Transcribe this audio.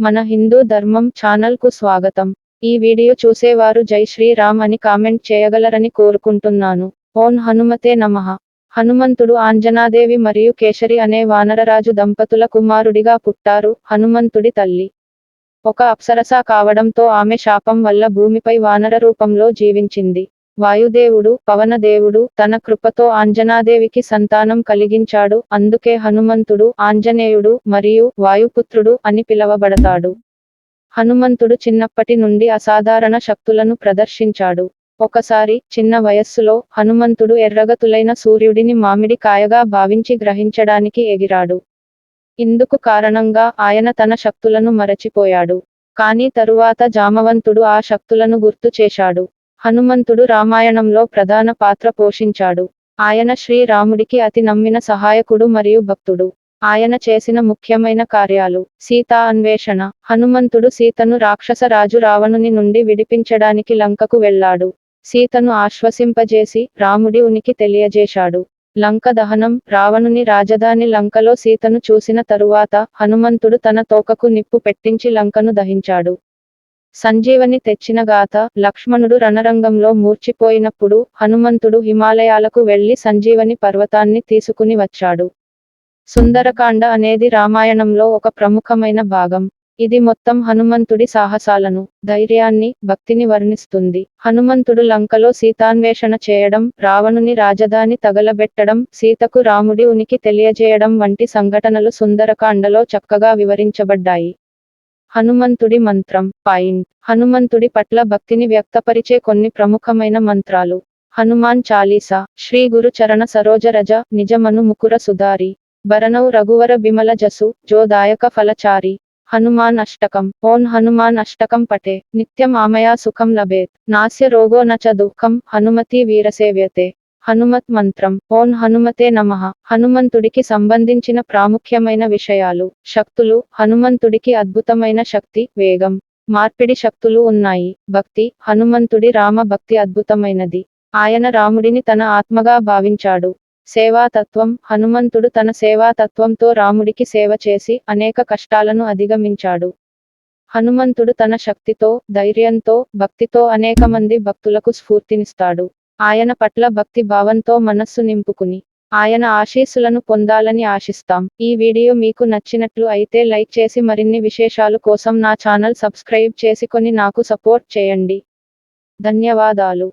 మన హిందూ ధర్మం ఛానల్కు స్వాగతం. ఈ వీడియో చూసేవారు జై శ్రీరామ్ అని కామెంట్ చేయగలరని కోరుకుంటున్నాను. ఓన్ హనుమతే నమః. హనుమంతుడు ఆంజనాదేవి మరియు కేశరి అనే వానరరాజు దంపతుల కుమారుడిగా పుట్టారు హనుమంతుడి తల్లి. ఒక అప్సరస కావడంతో ఆమె శాపం వల్ల భూమిపై వానర రూపంలో జీవించింది. వాయుదేవుడు పవనదేవుడు తన కృపతో ఆంజనాదేవికి సంతానం కలిగించాడు. అందుకే హనుమంతుడు ఆంజనేయుడు మరియు వాయుపుత్రుడు అని పిలవబడతాడు. హనుమంతుడు చిన్నప్పటి నుండి అసాధారణ శక్తులను ప్రదర్శించాడు. ఒకసారి చిన్న వయస్సులో హనుమంతుడు ఎర్రగతులైన సూర్యుడిని మామిడి కాయగా భావించి గ్రహించడానికి ఎగిరాడు. ఇందుకు కారణంగా ఆయన తన శక్తులను మరచిపోయాడు. కానీ తరువాత జామవంతుడు ఆ శక్తులను గుర్తు చేశాడు. హనుమంతుడు రామాయణంలో ప్రధాన పాత్ర పోషించాడు. ఆయన శ్రీరాముడికి అతి నమ్మిన సహాయకుడు మరియు భక్తుడు. ఆయన చేసిన ముఖ్యమైన కార్యాలు. సీతా అన్వేషణ. హనుమంతుడు సీతను రాక్షస రాజు రావణుని నుండి విడిపించడానికి లంకకు వెళ్ళాడు. సీతను ఆశ్వసింపజేసి రాముడి ఉనికి తెలియజేశాడు. లంక దహనం. రావణుని రాజధాని లంకలో సీతను చూసిన తరువాత హనుమంతుడు తన తోకకు నిప్పు పెట్టించి లంకను దహించాడు. సంజీవని తెచ్చిన గాథ లక్ష్మణుడు రణరంగంలో మూర్చిపోయినప్పుడు హనుమంతుడు హిమాలయాలకు వెళ్ళి సంజీవని పర్వతాన్ని తీసుకుని వచ్చాడు. సుందరకాండ అనేది రామాయణంలో ఒక ప్రముఖమైన భాగం. ఇది మొత్తం హనుమంతుడి సాహసాలను ధైర్యాన్ని భక్తిని వర్ణిస్తుంది. హనుమంతుడు లంకలో సీతాన్వేషణ చేయడం రావణుని రాజధాని తగలబెట్టడం సీతకు రాముడి ఉనికి తెలియజేయడం వంటి సంఘటనలు సుందరకాండలో చక్కగా వివరించబడ్డాయి. హనుమంతుడి మంత్రం. పాయింట్. హనుమంతుడి పట్ల భక్తిని వ్యక్తపరిచే కొన్ని ప్రముఖమైన మంత్రాలు. హనుమాన్ చాలీసా శ్రీ గురు చరణ సరోజ రజ నిజమను ముకుర సుధారి. భరణౌ రఘువర బిమల జసు జోదాయక ఫలచారి. హనుమాన్ అష్టకం. ఓన్ హనుమాన్ అష్టకం పటే నిత్యం ఆమయా సుఖం లభేత్. నాస్య రోగో నచ దుఃఖం. హనుమతి వీరసేవ్యతే. హనుమత్ మంత్రం. ఓం హనుమతే నమః. హనుమంతుడికి సంబంధించిన ప్రాముఖ్యమైన విషయాలు. శక్తులు హనుమంతుడికి అద్భుతమైన శక్తి వేగం మార్పిడి శక్తులు ఉన్నాయి. భక్తి హనుమంతుడి రామ భక్తి అద్భుతమైనది. ఆయన రాముడిని తన ఆత్మగా భావించాడు. సేవాతత్వం హనుమంతుడు తన సేవాతత్వంతో రాముడికి సేవ చేసి అనేక కష్టాలను అధిగమించాడు. హనుమంతుడు తన శక్తితో ధైర్యంతో భక్తితో అనేక మంది భక్తులకు స్ఫూర్తినిస్తాడు. ఆయన పట్ల భక్తి భావంతో మనస్సు నింపుకుని ఆయన ఆశీస్సులను పొందాలని ఆశిస్తాం. ఈ వీడియో మీకు నచ్చినట్లు అయితే లైక్ చేసి మరిన్ని విశేషాలు కోసం నా ఛానల్ సబ్స్క్రైబ్ చేసుకొని నాకు సపోర్ట్ చేయండి. ధన్యవాదాలు.